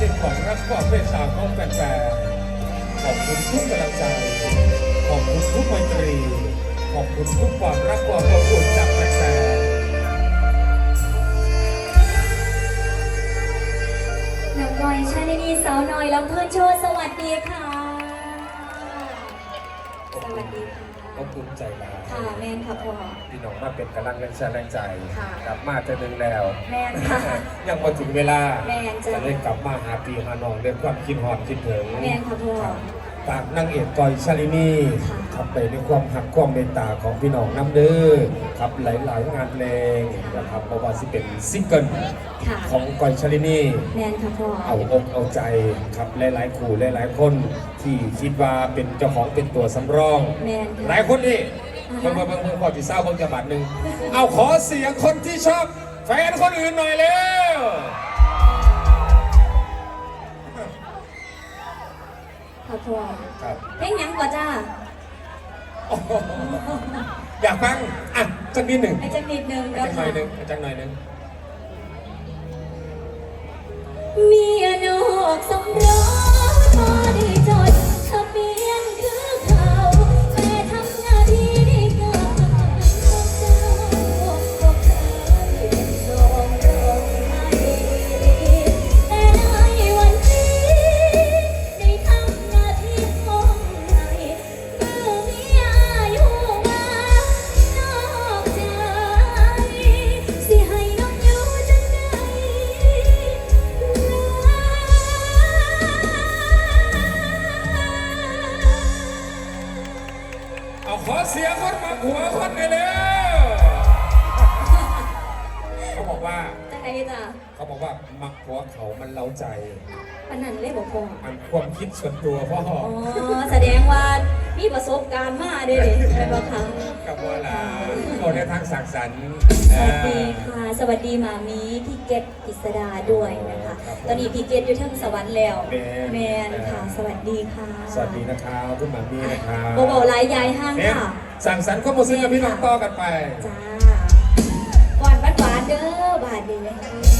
เรื่อของรักความเมตสาของแฟนๆขอบคุณทุกกำลังใจ ขอบคุณทุกไมตรี ขอบคุณทุกความรักความอบอุ่นจากแฟนๆน้องน้อยชาแนลีสาวน้อยลำเพื่อนโชว์สวัสดีค่ะ สวัสดีค่ะ ขอบคุณใจลาค่ะแมนค่ะพ่อพี่น้องมาเป็นกำลังแรงใจแรงใจค่ะ กลับมาเจอหนึ่งแล้ว แมนค่ะ ยังพอถึงเวลาแม่นจ้ะ จะได้กลับมาหาปีหาน้องเรื่องความคิดหอนคิดถึง แม่นค่ะพ่อ ฝากนางเอกก้อยชาลินีค่ะทำไปด้วยความหักความเมตตาของพี่น้องน้ำเด้อครับหลายๆงานเพลงนะครับเพราะว่าสิเป็นซิงเกิลค่ะของก้อยชาลินีแมนค่ะพ่อเอาอกเอาใจครับหลายๆคู่หลายๆคนที่คิดว่าเป็นเจ้าของเป็นตัวสำรองแมนหค่ะลายคนนี่อ่าเพิ่งฮะเพิ่งเพิ่งพอที่เศร้าเพิ่งจะบัตรหนึ่งเอาขอเสียงคนที่ชอบแฟนคนอื่นหน่อยเร็ว ค่ะพ่อครับเพลงหยังก่อนจ้าโอ้โหอยากฟัง อะสักนิดหนึ่งไอ้จังนิดนึงจัเดี๋ยวงหน่ค่ะอยหนึ่งจังหน่อยหนึ่ง เมียนอกสมร จังไดจ้ะเขาบอกว่ามักหัวเขามันเล้าใจปานนั้นเลยบอกพ่อมันความคิดส่วนตัวพ่ออ๋อแสดงว่ามีประสบการณ์มาเด้เลยไปบอกครั้งกับว่าลาบอกในทางสังสรรค์สวัสดีค่ะ สวัสดีหมามีพี่เกตกิษดาด้วยนะคะ ตอนนี้พี่เกตอยู่เทั้งสวรรค์แล้วแมนค่ะ สวัสดีค่ะ สวัสดีนะครับคุณหมามีนะครับโบเบาหลายยายห้างเนี่ยค่ะ สั่งสรรค์ข้อมูลซื้อกับพี่น้องต่อกันไปจ้า เด้อบาดดี